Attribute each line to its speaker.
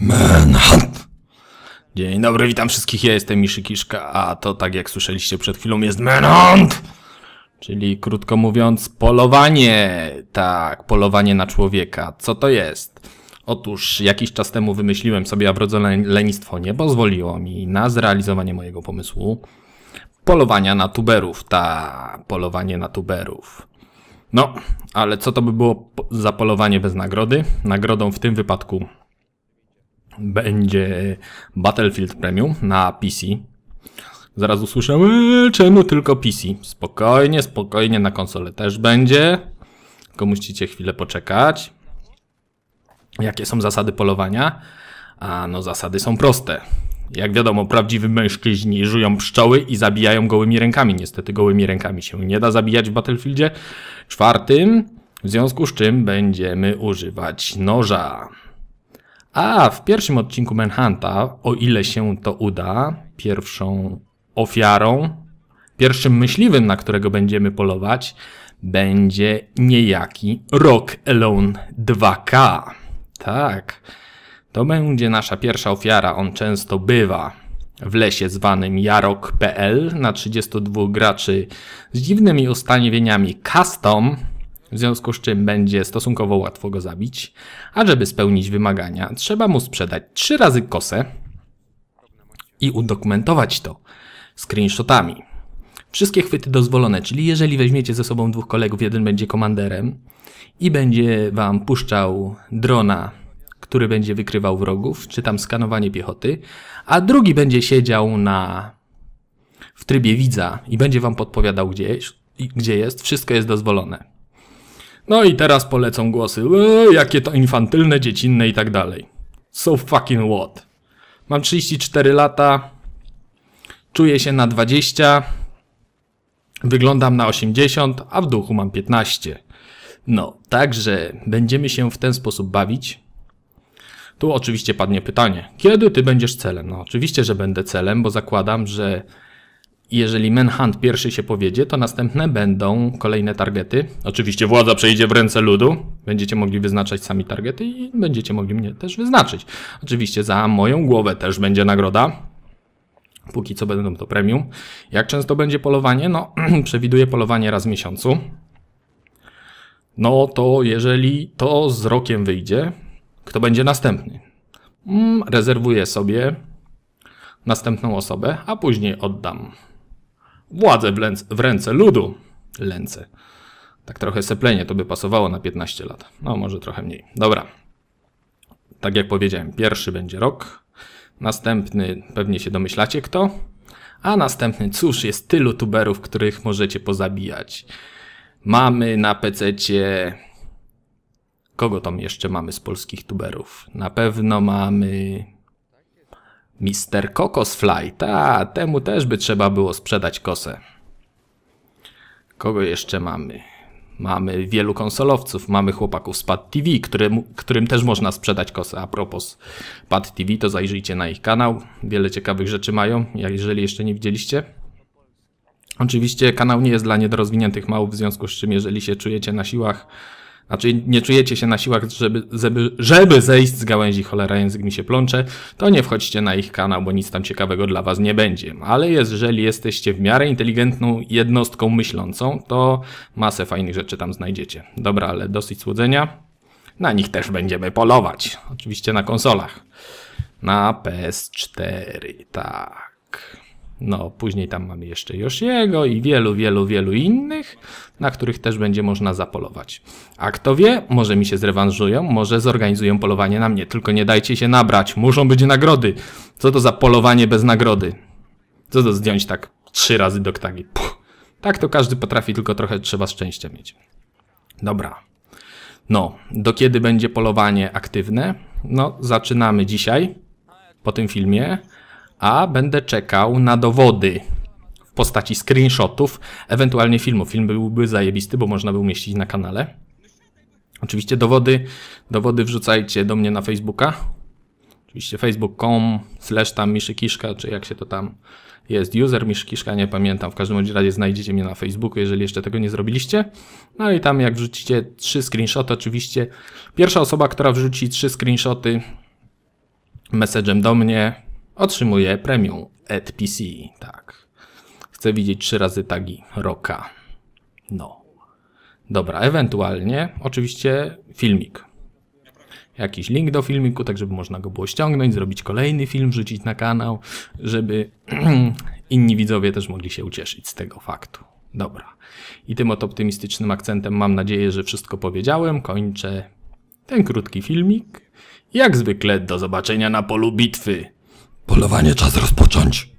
Speaker 1: Manhunt! Dzień dobry, witam wszystkich, ja jestem Miszy Kiszka, a to tak jak słyszeliście przed chwilą jest Manhunt! Czyli krótko mówiąc polowanie, tak, polowanie na człowieka. Co to jest? Otóż jakiś czas temu wymyśliłem sobie, a wrodzone lenistwo nie pozwoliło mi na zrealizowanie mojego pomysłu polowania na tuberów. Ta, polowanie na tuberów. No, ale co to by było za polowanie bez nagrody? Nagrodą w tym wypadku będzie Battlefield Premium na PC. Zaraz usłyszę, "Eee, czemu tylko PC? Spokojnie, spokojnie, na konsolę też będzie. Tylko musicie chwilę poczekać. Jakie są zasady polowania? A no, zasady są proste. Jak wiadomo, prawdziwi mężczyźni żują pszczoły i zabijają gołymi rękami. Niestety gołymi rękami się nie da zabijać w Battlefieldzie czwartym, w związku z czym będziemy używać noża. A w pierwszym odcinku Manhunta, o ile się to uda, pierwszą ofiarą, pierwszym myśliwym, na którego będziemy polować, będzie niejaki Rock Alone 2K. Tak, to będzie nasza pierwsza ofiara. On często bywa w lesie zwanym jarok.pl na 32 graczy z dziwnymi ustanowieniami custom, w związku z czym będzie stosunkowo łatwo go zabić. A żeby spełnić wymagania, trzeba mu sprzedać 3 razy kosę i udokumentować to screenshotami. Wszystkie chwyty dozwolone, czyli jeżeli weźmiecie ze sobą dwóch kolegów, jeden będzie komanderem i będzie wam puszczał drona, który będzie wykrywał wrogów, czy tam skanowanie piechoty, a drugi będzie siedział na w trybie widza i będzie wam podpowiadał gdzieś, gdzie jest, wszystko jest dozwolone. No i teraz polecą głosy, "E, jakie to infantylne, dziecinne i tak dalej. So fucking what? Mam 34 lata, czuję się na 20, wyglądam na 80, a w duchu mam 15. No, także będziemy się w ten sposób bawić. Tu oczywiście padnie pytanie, kiedy ty będziesz celem? No oczywiście, że będę celem, bo zakładam, że jeżeli Manhunt pierwszy się powiedzie, to następne będą kolejne targety. Oczywiście władza przejdzie w ręce ludu. Będziecie mogli wyznaczać sami targety i będziecie mogli mnie też wyznaczyć. Oczywiście za moją głowę też będzie nagroda. Póki co będą to premium. Jak często będzie polowanie? No, przewiduję polowanie raz w miesiącu. No to jeżeli to z rokiem wyjdzie, kto będzie następny? Mm, rezerwuję sobie następną osobę, a później oddam władzę w, ręce ludu. Lęce. Tak trochę seplenie to by pasowało na 15 lat. No, może trochę mniej. Dobra. Tak jak powiedziałem, pierwszy będzie rok. Następny pewnie się domyślacie kto. A następny, cóż, jest tylu tuberów, których możecie pozabijać. Mamy na PC-cie. Kogo tam jeszcze mamy z polskich tuberów? Na pewno mamy. Mister Kokos Fly. Ta, temu też by trzeba było sprzedać kosę. Kogo jeszcze mamy? Mamy wielu konsolowców, mamy chłopaków z Pad TV, którym, którym też można sprzedać kosę. A propos Pad TV, to zajrzyjcie na ich kanał. Wiele ciekawych rzeczy mają, jeżeli jeszcze nie widzieliście. Oczywiście kanał nie jest dla niedorozwiniętych małów, w związku z czym jeżeli się czujecie na siłach, znaczy nie czujecie się na siłach, żeby, żeby, żeby zejść z gałęzi, cholera język mi się plącze, to nie wchodźcie na ich kanał, bo nic tam ciekawego dla was nie będzie. Ale jeżeli jesteście w miarę inteligentną jednostką myślącą, to masę fajnych rzeczy tam znajdziecie. Dobra, ale dosyć słodzenia. Na nich też będziemy polować. Oczywiście na konsolach. Na PS4, tak. No, później tam mamy jeszcze Yoshiego i wielu, wielu, wielu innych, na których też będzie można zapolować. A kto wie, może mi się zrewanżują, może zorganizują polowanie na mnie, tylko nie dajcie się nabrać, muszą być nagrody. Co to za polowanie bez nagrody? Co to zdjąć tak trzy razy do ktagi? Puh. Tak to każdy potrafi, tylko trochę trzeba szczęścia mieć. Dobra. No, do kiedy będzie polowanie aktywne? No, zaczynamy dzisiaj, po tym filmie, a będę czekał na dowody w postaci screenshotów, ewentualnie filmu. Film byłby zajebisty, bo można by umieścić na kanale. Oczywiście dowody, dowody wrzucajcie do mnie na Facebooka. Oczywiście facebook.com slash tam Miszykiszka, czy jak się to tam jest, user Miszykiszka, nie pamiętam. W każdym razie znajdziecie mnie na Facebooku, jeżeli jeszcze tego nie zrobiliście. No i tam jak wrzucicie trzy screenshoty, oczywiście pierwsza osoba, która wrzuci trzy screenshoty message'em do mnie, otrzymuję premium at PC. Tak. Chcę widzieć trzy razy tagi Roka. No. Dobra, ewentualnie oczywiście filmik. Jakiś link do filmiku, tak żeby można go było ściągnąć, zrobić kolejny film, wrzucić na kanał, żeby inni widzowie też mogli się ucieszyć z tego faktu. Dobra. I tym oto optymistycznym akcentem mam nadzieję, że wszystko powiedziałem. Kończę ten krótki filmik. Jak zwykle do zobaczenia na polu bitwy.
Speaker 2: Polowanie czas rozpocząć.